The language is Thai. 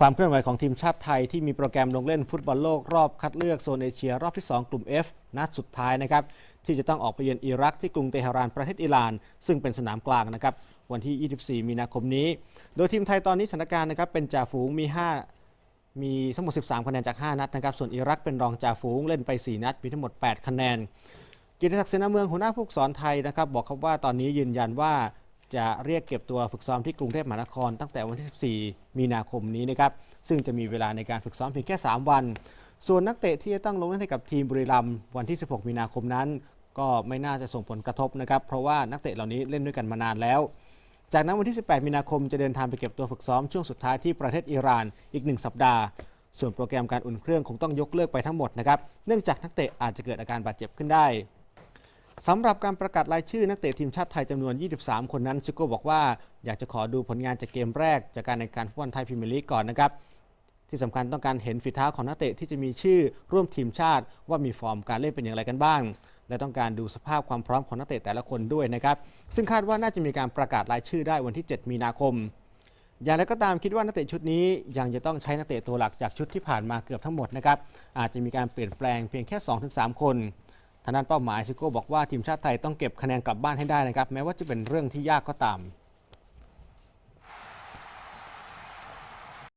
ความเคลื่อนไหวของทีมชาติไทยที่มีโปรแกรมลงเล่นฟุตบอลโลกรอบคัดเลือกโซนเอเชียรอบที่ 2 กลุ่ม F นัดสุดท้ายนะครับที่จะต้องออกไปเยือนอิรักที่กรุงเตหะรานประเทศอิหร่าน ซึ่งเป็นสนามกลางนะครับวันที่ 24 มีนาคมนี้ โดยทีมไทยตอนนี้สถานการณ์นะครับเป็นจ่าฝูงมี 5 มีทั้งหมด 13 คะแนนจาก 5 นัดนะครับส่วนอิรักเป็นรองจ่าฝูงเล่นไป 4 นัด มีทั้งหมด 8 คะแนนกิติศักดิ์เสนาเมืองหัวหน้าผู้สอนไทยนะครับบอกครับว่าตอนนี้ยืนยันว่า จะเรียกเก็บตัวฝึกซ้อมที่กรุงเทพมหานคร ตั้งแต่วันที่ 14 มีนาคมนี้นะครับ ซึ่งจะมีเวลาในการฝึกซ้อมเพียงแค่ 3 วัน ส่วนนักเตะที่จะต้องลงเล่นให้กับทีมบุรีรัมย์วันที่ 16 มีนาคมนั้น ก็ไม่น่าจะส่งผลกระทบนะครับ เพราะว่านักเตะเหล่านี้เล่นด้วยกันมานานแล้ว จากนั้นวันที่ 18 มีนาคมจะเดินทางไปเก็บตัวฝึกซ้อมช่วงสุดท้ายที่ประเทศอิหร่านอีก 1 สัปดาห์ ส่วนโปรแกรมการอุ่นเครื่องคงต้องยกเลิกไปทั้งหมดนะครับ เนื่องจากนักเตะอาจจะเกิดอาการบาดเจ็บขึ้นได้ สำหรับการประกาศรายชื่อนักเตะทีมชาติไทยจำนวน 23 คนนั้นชิโก้บอกว่าอยากจะขอดูผลงานจากเกมแรก จากการในการฟุตบอลไทยพรีเมียร์ลีกก่อนนะครับ ที่สำคัญต้องการเห็นฝีเท้าของนักเตะที่จะมีชื่อร่วมทีมชาติ ว่ามีฟอร์มการเล่นเป็นอย่างไรกันบ้าง และต้องการดูสภาพความพร้อมของนักเตะแต่ละคนด้วยนะครับซึ่งคาดว่าน่าจะมีการประกาศรายชื่อได้วันที่ 7 มีนาคม อย่างไรก็ตามคิดว่านักเตะชุดนี้ยังจะต้องใช้นักเตะตัวหลักจากชุดที่ผ่านมาเกือบทั้งหมดนะครับอาจจะมีการเปลี่ยนแปลงเพียงแค่ 2-3 คน ทางด้านเป้าหมายซิโก้บอกว่าทีมชาติไทยต้องเก็บคะแนนกลับบ้านให้ได้นะครับแม้ว่าจะเป็นเรื่องที่ยากก็ตาม